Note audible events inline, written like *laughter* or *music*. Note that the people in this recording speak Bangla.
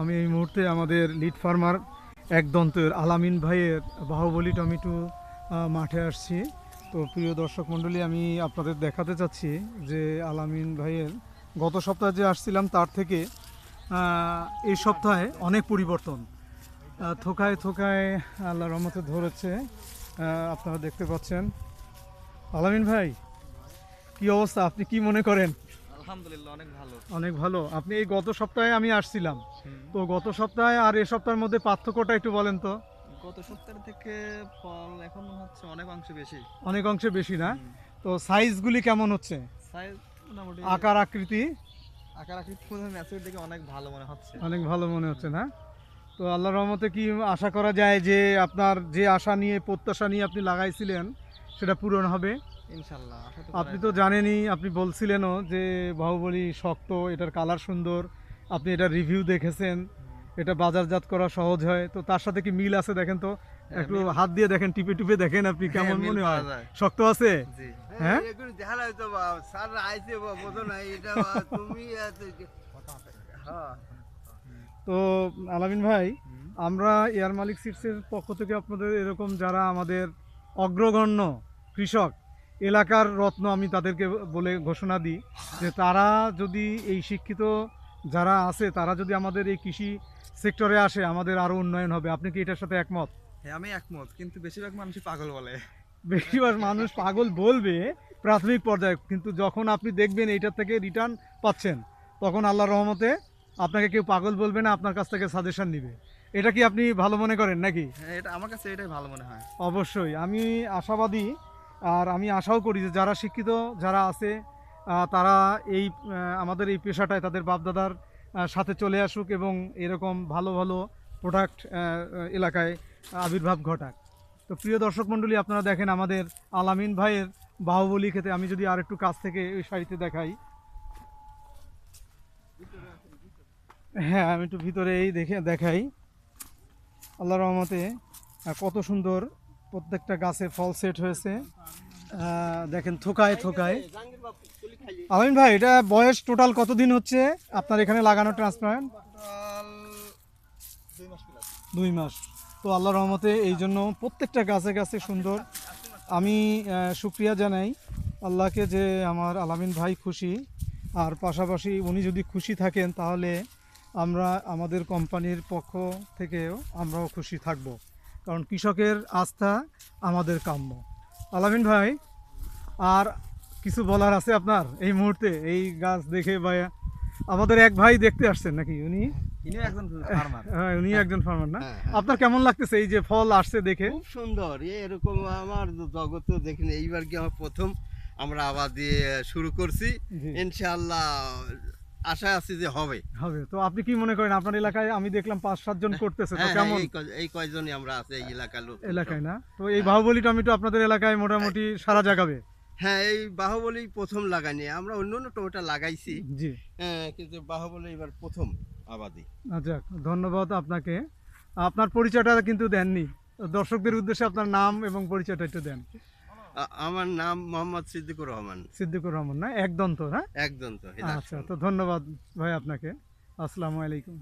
আমি এই মুহূর্তে আমাদের লিড ফার্মার এক দন্তের আলামিন ভাইয়ের বাহুবলী টমেটো মাঠে আসছি। তো প্রিয় দর্শক মণ্ডলী, আমি আপনাদের দেখাতে চাচ্ছি যে আলামিন ভাইয়ের গত সপ্তাহে যে আসছিলাম, তার থেকে এই সপ্তাহে অনেক পরিবর্তন। থোকায় থোকায় আল্লাহ রহমতে ধরেছে। আপনারা দেখতে পাচ্ছেন। আলামিন ভাই, কি অবস্থা? আপনি কি মনে করেন? আলহামদুলিল্লাহ অনেক ভালো। অনেক ভালো। আপনি এই গত সপ্তাহে আমি আসছিলাম। তো গত সপ্তাহে আর এ সপ্তাহের মধ্যে পার্থক্যটা একটু বলেন তো। গত সপ্তাহের থেকে ফল এখন হচ্ছে অনেক অংশে বেশি। অনেক অংশে বেশি না? তো সাইজগুলি কেমন হচ্ছে? সাইজ মোটামুটি আকার আকৃতি? আকার আকৃতি ম্যাচের দিকে অনেক ভালো মনে হচ্ছে। অনেক ভালো মনে হচ্ছে না? তো আল্লাহ রহমতে কি আশা করা যায় যে আপনার যে আশা নিয়ে প্রত্যাশা নিয়ে আপনি লাগাইছিলেন সেটা পূরণ হবে? আপনি তো জানেনই আপনি বলছিলেনও যে বাহুবলী শক্ত এটার কালার সুন্দর। আপনি এটা রিভিউ দেখেছেন এটা বাজারজাত করা সহজ হয়। তো তার সাথে কি মিল আছে দেখেন তো? হ্যাঁ, একটু হাত দিয়ে দেখেন টিপে টিপে দেখেন আপনি হ্যাঁ, কেমন মনে হয়। শক্ত আছে? জি। হ্যাঁ? হ্যাঁ। তো আলামিন ভাই আমরা এয়ার মালিক সিটসের পক্ষ থেকে আপনাদের এরকম যারা আমাদের অগ্রগণ্য কৃষক এলাকার রত্ন আমি তাদেরকে বলে ঘোষণা দিই যে তারা যদি এই শিক্ষিত যারা আছে তারা যদি আমাদের এই কৃষি সেক্টরে আসে আমাদের আরও উন্নয়ন হবে। আপনি কি এটার সাথে একমত? হ্যাঁ আমি একমত কিন্তু বেশিরভাগ মানুষই পাগল বলে। বেশিরভাগ মানুষ পাগল বলবে প্রাথমিক পর্যায়ে কিন্তু যখন আপনি দেখবেন এইটার থেকে রিটার্ন পাচ্ছেন তখন আল্লাহ রহমতে আপনাকে কেউ পাগল বলবে না আপনার কাছ থেকে সাজেশন নিবে। এটা কি আপনি ভালো মনে করেন নাকি? হ্যাঁ এটা আমার কাছে এটাই ভালো মনে হয়। অবশ্যই। আমি আশাবাদী আর আমি আশাও করি যে যারা শিক্ষিত, যারা আছে তারা এই আমাদের এই পেশাটায় তাদের বাপদাদার সাথে চলে আসুক এবং এরকম ভালো ভালো প্রোডাক্ট এলাকায় আবির্ভাব ঘটাক। তো প্রিয় দর্শক মণ্ডলী, আপনারা দেখেন আমাদের আলামিন ভাইয়ের বাহুবলী খেতে আমি যদি আর একটু কাছ থেকে ওই শাড়িতে দেখাই। হ্যাঁ আমি একটু ভিতরে এই দেখে, দেখাই। আল্লাহ রহমতে কত সুন্দর প্রত্যেকটা গাছে ফল সেট হয়েছে। দেখেন থোকায় থোকায়। আমিন ভাই এটা বয়স টোটাল কতদিন হচ্ছে? আপনার এখানে লাগানো ট্রান্সপ্লান্ট? দুই মাস। তো আল্লাহ রহমতে এই জন্য প্রত্যেকটা গাছে গাছে সুন্দর। আমি আহ, শুক্রিয়া জানাই আল্লাহকে যে আমার আলামিন ভাই খুশি। আর পাশাপাশি উনি যদি খুশি থাকেন তাহলে আমরা আমাদের কোম্পানির পক্ষ থেকেও আমরাও খুশি থাকব। কারণ কৃষকের আস্থা আমাদের কাম্য। আলামিন ভাই আর কিছু বলার আছে আপনার এই মুহূর্তে? এই গাছ দেখে বা আমাদের এক ভাই দেখতে আসছেন নাকি উনি? একজন ফার্মার *laughs* হ্যাঁ উনি একজন ফার্মার না? হ্যাঁ, আপনার কেমন লাগতেছে এই যে ফল আসছে দেখে? খুব সুন্দর। এ এরকম আমার জগতে দেখিনি এইবার কি আমার প্রথম আমরা আবার দিয়ে শুরু করছি। জি, ইনশাআল্লাহ আশা আছি যে হবে। হবে। তো আপনি কি মনে করেন? আপনার এলাকায় আমি দেখলাম পাঁচ সাতজন করতেছে তো হ্যাঁ, কেমন? হ্যাঁ, এই কয়জনই আমরা আছি এই এলাকার লোক। এলাকায় না? তো এই বাহুবলী টমেটো আপনাদের এলাকায় মোটামুটি সারা জাগাবে? হ্যাঁ এই বাহুবলী প্রথম লাগাইনি। আমরা অন্য অন্য টমেটো লাগাইছি। জি। হ্যাঁ, কিন্তু বাহুবলী এবার প্রথম আবাদি। আচ্ছা ধন্যবাদ আপনাকে। আপনার পরিচয়টা কিন্তু দেননি। দর্শকদের উদ্দেশ্যে আপনার নাম এবং পরিচয়টা একটু দেন। আমার নাম মোহাম্মদ সিদ্দিকুর রহমান। সিদ্দিকুর রহমান না? একদন্ত না একদন্ত তো আচ্ছা তো ধন্যবাদ ভাই আপনাকে। আসসালামু আলাইকুম।